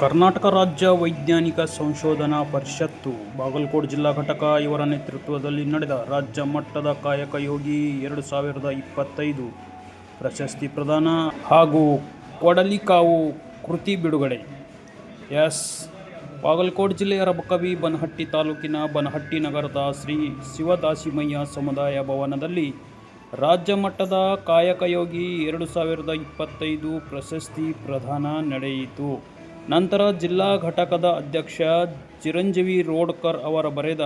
ಕರ್ನಾಟಕ ರಾಜ್ಯ ವೈಜ್ಞಾನಿಕ ಸಂಶೋಧನಾ ಪರಿಷತ್ತು ಬಾಗಲಕೋಟೆ ಜಿಲ್ಲಾ ಘಟಕ ಇವರ ನೇತೃತ್ವದಲ್ಲಿ ನಡೆದ ರಾಜ್ಯ ಮಟ್ಟದ ಕಾಯಕ ಯೋಗಿ ಎರಡು ಸಾವಿರದ ಇಪ್ಪತ್ತೈದು ಪ್ರಶಸ್ತಿ ಪ್ರದಾನ ಹಾಗೂ ಕೊಡಲಿಕಾವು ಕೃತಿ ಬಿಡುಗಡೆ. ಎಸ್. ಬಾಗಲಕೋಟೆ ಜಿಲ್ಲೆಯ ರಬಕವಿ ಬನಹಟ್ಟಿ ತಾಲೂಕಿನ ಬನಹಟ್ಟಿ ನಗರದ ಶ್ರೀ ಶಿವದಾಸಿಮಯ್ಯ ಸಮುದಾಯ ಭವನದಲ್ಲಿ ರಾಜ್ಯ ಮಟ್ಟದ ಕಾಯಕ ಯೋಗಿ ಎರಡು ಸಾವಿರದ ಇಪ್ಪತ್ತೈದು ಪ್ರಶಸ್ತಿ ಪ್ರದಾನ ನಡೆಯಿತು. ನಂತರ ಜಿಲ್ಲಾ ಘಟಕದ ಅಧ್ಯಕ್ಷ ಚಿರಂಜೀವಿ ರೋಡ್ಕರ್ ಅವರ ಬರೆದ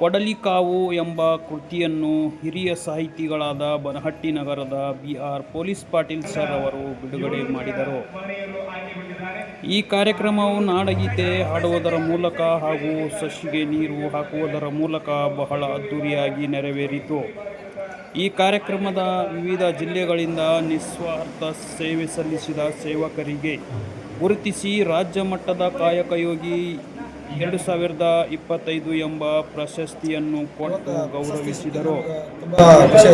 ಕೊಡಲಿಕಾವು ಎಂಬ ಕೃತಿಯನ್ನು ಹಿರಿಯ ಸಾಹಿತಿಗಳಾದ ಬನಹಟ್ಟಿ ನಗರದ B R police Patil sir ಅವರು ಬಿಡುಗಡೆ ಮಾಡಿದರು. ಈ ಕಾರ್ಯಕ್ರಮವು ನಾಡಗೀತೆ ಹಾಡುವುದರ ಮೂಲಕ ಹಾಗೂ ಸಸಿಗೆ ನೀರು ಹಾಕುವುದರ ಮೂಲಕ ಬಹಳ ಅದ್ದೂರಿಯಾಗಿ ನೆರವೇರಿತು. ಈ ಕಾರ್ಯಕ್ರಮದ ವಿವಿಧ ಜಿಲ್ಲೆಗಳಿಂದ ನಿಸ್ವಾರ್ಥ ಸೇವೆ ಸಲ್ಲಿಸಿದ ಸೇವಕರಿಗೆ ಗುರುತಿಸಿ ರಾಜ್ಯ ಮಟ್ಟದ ಕಾಯಕ ಯೋಗಿ ಎರಡು ಸಾವಿರದ ಇಪ್ಪತ್ತೈದು ಎಂಬ ಪ್ರಶಸ್ತಿಯನ್ನು ಕೊಟ್ಟು ಗೌರವಿಸಿದರು. ತುಂಬ ಖುಷಿ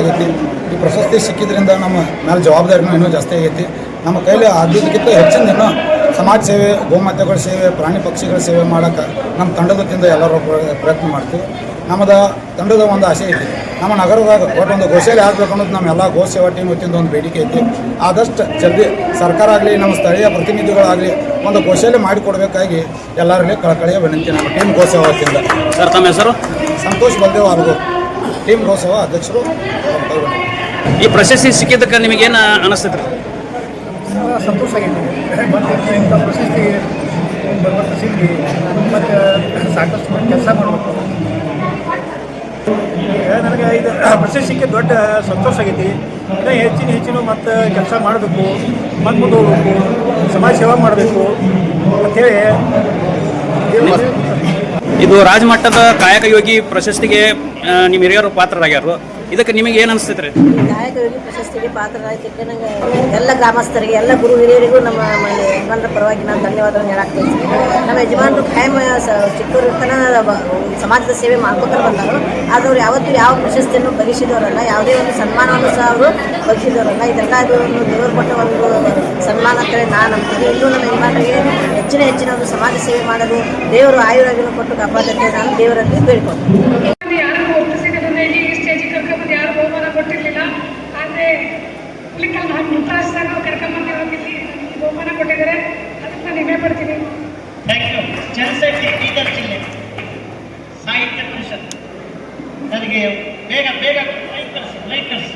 ಈ ಪ್ರಶಸ್ತಿ ಸಿಕ್ಕಿದ್ರಿಂದ ನಮ್ಮ ಮೇಲೆ ಜವಾಬ್ದಾರಿನೂ ಇನ್ನೂ ಜಾಸ್ತಿ ಆಗೈತಿ. ನಮ್ಮ ಕೈಲಿ ಆದ್ಯತೆಗಿಂತ ಹೆಚ್ಚಿನ ಇನ್ನೂ ಸಮಾಜ ಸೇವೆ, ಗೋಮಾತೆಗಳ ಸೇವೆ, ಪ್ರಾಣಿ ಪಕ್ಷಿಗಳ ಸೇವೆ ಮಾಡೋಕೆ ನಮ್ಮ ತಂಡದ ಎಲ್ಲರೂ ಪ್ರ- ಪ್ರಯತ್ನ ಮಾಡ್ತೀವಿ. ನಮ್ಮದ ತಂಡದ ಒಂದು ಆಸೆ ಐತಿ ನಮ್ಮ ನಗರದಾಗ ಒಟ್ಟು ಒಂದು ಗೋಶಾಲೆ ಆಗಬೇಕು ಅನ್ನೋದು ನಮ್ಮ ಎಲ್ಲ ಗೋ ಸೇವಾ ಟೀಮ್ ವತಿಯಿಂದ ಒಂದು ಬೇಡಿಕೆ ಐತಿ. ಆದಷ್ಟು ಜಲ್ದಿ ಸರ್ಕಾರ ಆಗಲಿ ನಮ್ಮ ಸ್ಥಳೀಯ ಪ್ರತಿನಿಧಿಗಳಾಗಲಿ ಒಂದು ಗೋಶಾಲೆ ಮಾಡಿಕೊಡ್ಬೇಕಾಗಿ ಎಲ್ಲರಲ್ಲಿ ಕಳಕಳಿಯ ವಿನಂತಿ ನಮ್ಮ ಟೀಮ್ ಗೋ ಸೇವಾ ವತಿಯಿಂದ. ಸರ್ ತಮ್ಮ ಹೆಸರು? ಸಂತೋಷ್ ಬಲ್ದೇವ್ ಅವರು ಟೀಮ್ ಗೋ ಸೇವಾ ಅಧ್ಯಕ್ಷರು. ಈ ಪ್ರಶಸ್ತಿ ಸಿಕ್ಕಿದ್ದಕ್ಕೆ ನಿಮಗೇನು ಅನಿಸ್ತೈತೆ ಸಂತೋಷ ಆಗಿದೆ ಮತ್ತು ಇಂಥ ಪ್ರಶಸ್ತಿ ಬರುವಂಥ ಸಿಕ್ಕಿ ಮತ್ತು ಸಾಕಷ್ಟು ಕೆಲಸ ಮಾಡಬೇಕು. ನನಗೆ ಇದು ಪ್ರಶಸ್ತಿಗೆ ದೊಡ್ಡ ಸಂತೋಷ ಆಗೈತಿ. ಇನ್ನೂ ಹೆಚ್ಚಿನ ಹೆಚ್ಚಿನ ಮತ್ತು ಕೆಲಸ ಮಾಡಬೇಕು ಮತ್ತು ಮುಂದೆ ಹೋಗ್ಬೇಕು, ಸಮಾಜ ಸೇವೆ ಮಾಡಬೇಕು ಅಂಥೇಳಿ ಇದು ರಾಜಮಟ್ಟದ ಕಾಯಕ ಯೋಗಿ ಪ್ರಶಸ್ತಿಗೆ ನಿಮ್ಮ ಹಿರಿಯರು ಪಾತ್ರರಾಗ್ಯಾರು. ಇದಕ್ಕೆ ನಿಮಗೆ ಏನು ಅನಿಸ್ತೈತ್ರಿ ನಾಯಕ ಯೋಗಿ ಪ್ರಶಸ್ತಿಗೆ ಪಾತ್ರರಾಗಿದ್ದಕ್ಕೆ ನಂಗೆ ಎಲ್ಲ ಗ್ರಾಮಸ್ಥರಿಗೆ, ಎಲ್ಲ ಗುರು ಹಿರಿಯರಿಗೂ ನಮ್ಮ ಮನೆ ಯಜಮಾನರ ಪರವಾಗಿ ನಾನು ಧನ್ಯವಾದವನ್ನು ಹೇಳಕ್ಕೆ ಬಯಸ್ತೀನಿ ನಮ್ಮ ಯಜಮಾನರು ಖಾಯಂ ಚಿಕ್ಕವರು ಸಮಾಜದ ಸೇವೆ ಮಾಡ್ಕೊತಾರೆ ಬಂದರು ಆದ್ರೆ ಅವ್ರು ಯಾವತ್ತೂ ಯಾವ ಪ್ರಶಸ್ತಿಯನ್ನು ಬಯಸಿದವರಲ್ಲ ಯಾವುದೇ ಒಂದು ಸನ್ಮಾನವನ್ನು ಸಹ ಅವರು ಬಯಸಿದವರಲ್ಲ ಇದೆಲ್ಲ ಅದು ಒಂದು ದೇವರು ಕೊಟ್ಟ ಒಂದು ಸನ್ಮಾನ ಅಂತೇಳಿ ನಾನು ನಂಬ್ತೀನಿ. ಇನ್ನೂ ನಮ್ಮ ಯಜಮಾನರಿಗೆ ಹೆಚ್ಚಿನ ಹೆಚ್ಚಿನ ಒಂದು ಸಮಾಜ ಸೇವೆ ಮಾಡಲು ದೇವರು ಆಯುರಾಗಿನ ಕೊಟ್ಟು ಕಾಪಾಡುತ್ತೆ ನಾನು ದೇವರಲ್ಲಿ ಬೇಡ್ಕೊಳ್ತೀನಿ. ಹುಲಿಕಲ್ ನಾನು ಮುಟ್ಟಾಸ್ದಾಗ ನಾವು ಕರ್ಕೊಂಬಂದಿರೋದು ಇಲ್ಲಿ ನನಗೆ ಬಹುಮಾನ ಕೊಟ್ಟಿದ್ದಾರೆ. ಅದಕ್ಕೆ ನಾನು ಹೆಮ್ಮೆ ಪಡ್ತೀನಿ. ಥ್ಯಾಂಕ್ ಯು ಜನಸಂಖ್ಯೆ ಬೀದರ್ ಜಿಲ್ಲೆ. ಸಾಹಿತ್ಯ ಪರಿಷತ್. ನನಗೆ ಬೇಗ ಬೇಗ ಲೈಕ್ ಕಳಿಸಿ ಲೈಕ್ ಕಳಿಸಿ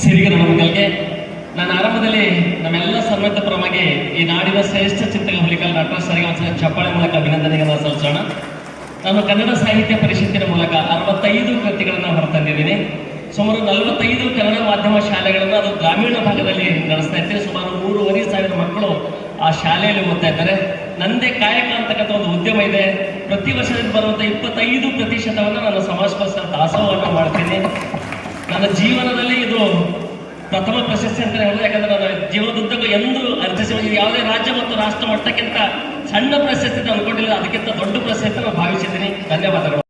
ಸಿರಿಗಿರ ನಮಗಲ್ಗೆ ನಾನು ಆರಂಭದಲ್ಲಿ ನಮ್ಮೆಲ್ಲ ಸರ್ವತ ಪರವಾಗಿ ಈ ನಾಡಿನ ಶ್ರೇಷ್ಠ ಚಿಂತಕ ಹುಲಿಕಲ್ ನಟರಾಜ್ ಸರಿಗೆ ಒಂದು ಚಪ್ಪಾಳೆ ಮೂಲಕ ಅಭಿನಂದನೆಗಳನ್ನು ಸಲ್ಲಿಸೋಣ. ನಾನು ಕನ್ನಡ ಸಾಹಿತ್ಯ ಪರಿಷತ್ತಿನ ಮೂಲಕ ಅರವತ್ತೈದು ಕೃತಿಗಳನ್ನು ಹೊರತಂದಿದ್ದೀನಿ. ಸುಮಾರು ನಲವತ್ತೈದು ಕನ್ನಡ ಮಾಧ್ಯಮ ಶಾಲೆಗಳನ್ನು ಅದು ಗ್ರಾಮೀಣ ಭಾಗದಲ್ಲಿ ನಡೆಸ್ತಾ ಇದ್ದೇವೆ ಸುಮಾರು ಮೂರುವರೆ ಸಾವಿರ ಮಕ್ಕಳು ಆ ಶಾಲೆಯಲ್ಲಿ ಓದ್ತಾ ಇದ್ದಾರೆ. ನಂದೇ ಕಾಯಕ ಅಂತಕ್ಕಂಥ ಒಂದು ಉದ್ಯಮ ಇದೆ. ಪ್ರತಿ ವರ್ಷದಲ್ಲಿ ಬರುವಂಥ ಇಪ್ಪತ್ತೈದು ಪ್ರತಿಶತವನ್ನು ನಾನು ಸಮಾಜಕೋಸ್ಕರ ದಾಸೋಹವನ್ನು ಮಾಡ್ತೀನಿ. ನನ್ನ ಜೀವನದಲ್ಲಿ ಇದು ಪ್ರಥಮ ಪ್ರಶಸ್ತಿ ಅಂತ ಹೇಳಿದ್ರೆ ಯಾಕಂದ್ರೆ ನನ್ನ ಜೀವನದುದ್ದಕ್ಕೂ ಎಂದು ಅರ್ಥಿಸಿ ಯಾವುದೇ ರಾಜ್ಯ ಮತ್ತು ರಾಷ್ಟ್ರ ಮಟ್ಟಕ್ಕಿಂತ ಸಣ್ಣ ಪ್ರಶಸ್ತಿ ಅಂತ ಅನ್ಕೊಂಡಿಲ್ಲ. ಅದಕ್ಕಿಂತ ದೊಡ್ಡ ಪ್ರಶಸ್ತಿ ನಾನು ಭಾವಿಸಿದ್ದೀನಿ. ಧನ್ಯವಾದಗಳು.